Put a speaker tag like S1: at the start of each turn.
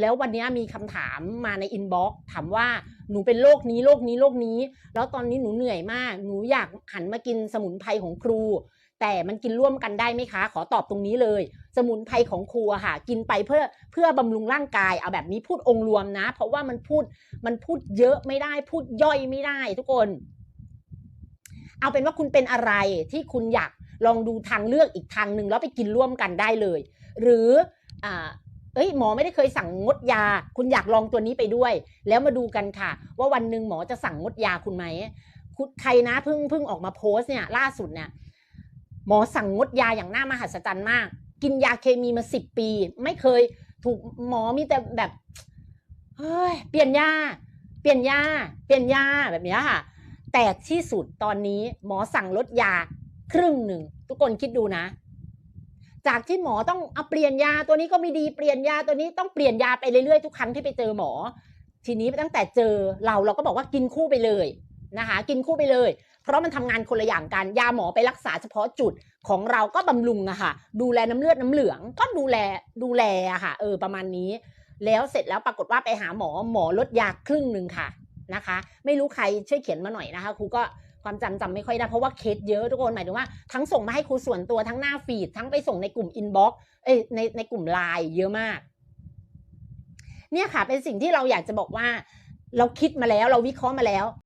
S1: แล้ววันนี้มีคำถามมาในอินบ็อกซ์ถามว่าหนูเป็นโรคนี้โรคนี้โรคนี้ แล้วตอนนี้หนูเหนื่อยมาก หนูอยากหันมากินสมุนไพรของครู แต่มันกินร่วมกันได้ไหมคะ ขอตอบตรงนี้เลย สมุนไพรของครูค่ะ กินไปเพื่อเพื่อบำรุงร่างกายเอาแบบนี้พูดองค์รวมนะ เพราะว่ามันพูดมันพูดเยอะไม่ได้พูดย่อยไม่ได้ทุกคน เอาเป็นว่าคุณเป็นอะไรที่คุณอยากลองดูทางเลือกอีกทางหนึ่งแล้วไปกินร่วมกันได้เลย หรืออ่า เอ้ยหมอไม่ได้เคยสั่งงดยา คุณอยากลองตัวนี้ไปด้วย แล้วมาดูกันค่ะ ว่าวันหนึ่งหมอจะสั่งงดยาคุณไหมคุณใครนะเพิ่งเพิ่งออกมาโพสต์เนี่ยล่าสุดเนี่ยหมอสั่งงดยาอย่างน่ามหัศจรรย์มาก กินยาเคมีมาสิบปี ไม่เคยถูกหมอมีแต่แบบเฮ้ยเปลี่ยนยาเปลี่ยนยาเปลี่ยนยาแบบนี้ค่ะ แต่ที่สุดตอนนี้หมอสั่งลดยาครึ่งหนึ่งทุกคนคิดดูนะ จากที่หมอต้องเอาเปลี่ยนยาตัวนี้ก็ไม่ดีเปลี่ยนยาตัวนี้ต้องเปลี่ยนยาไปเรื่อยๆทุกครั้งที่ไปเจอหมอ ทีนี้ตั้งแต่เจอเราเราก็บอกว่ากินคู่ไปเลยนะคะ กินคู่ไปเลย เพราะมันทำงานคนละอย่างกันยาหมอไปรักษาเฉพาะจุดของเราก็บำรุงอะค่ะ ดูแลน้ำเลือดน้ำเหลือง ก็ดูแลดูแลอะค่ะเออประมาณนี้ แล้วเสร็จแล้วปรากฏว่าไปหาหมอหมอลดยาครึ่งหนึ่งค่ะนะคะ ไม่รู้ใครช่วยเขียนมาหน่อยนะคะครูก็ ความจำจำไม่ค่อยได้เพราะว่าเคสเยอะทุกคนหมายถึงว่าทั้งส่งมาให้ครูส่วนตัวทั้งหน้าฟีดทั้งไปส่งในกลุ่มอินบ็อกซ์เอ้ยในในกลุ่มไลน์เยอะมาก เนี่ยค่ะเป็นสิ่งที่เราอยากจะบอกว่า เราคิดมาแล้ว เราวิเคราะห์มาแล้ว